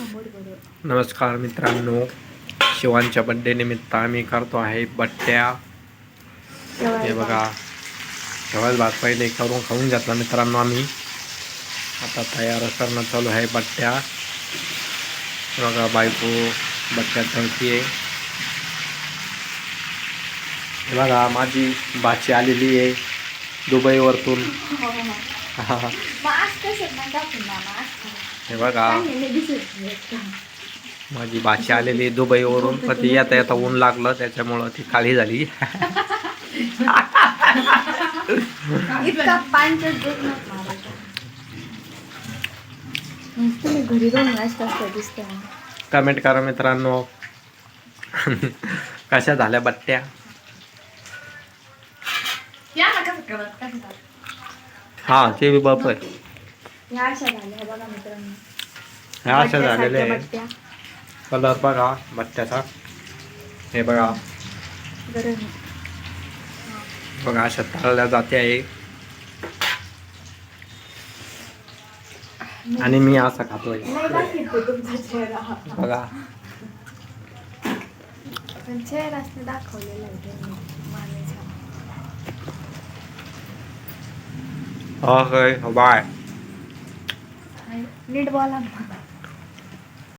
नमस्कार मित्रांनो. शिवांच्या बड्डे निमित्त आम्ही करतो आहे बट्ट्या. हे बघा. शेवाल भात पहिले करून खाऊन घेतला मित्रांनो आम्ही. आता तयार करणं चालू आहे बट्ट्या. हे बघा बायको बट्ट्या तळती आहे हे बघा माझी बाची आलेली आहे दुबईवरतून. हे बघा. माझी बाची आलेली दुबईवरून. पण ती येता येता ऊन लागलं त्याच्यामुळं ती काळी झाली. कमेंट करा मित्रांनो. कशा झाल्या बट्ट्या? हा ते बी बाप आहे. या अशा झाल्या बघा मित्रांनो. ह्या अशा झालेल्या बट्ट्यासारख्या आहे बट्ट्या. कलर बघा बट्ट्याचा. हे बघा. बघा अशा तळल्या जाते आहे आणि मी असं खातोय. नाही दाखवतो तुमचा चेहरा. बघा. पण दाखवलेला आहे त्यांनी मानेचा. Okay bye. नीट बोला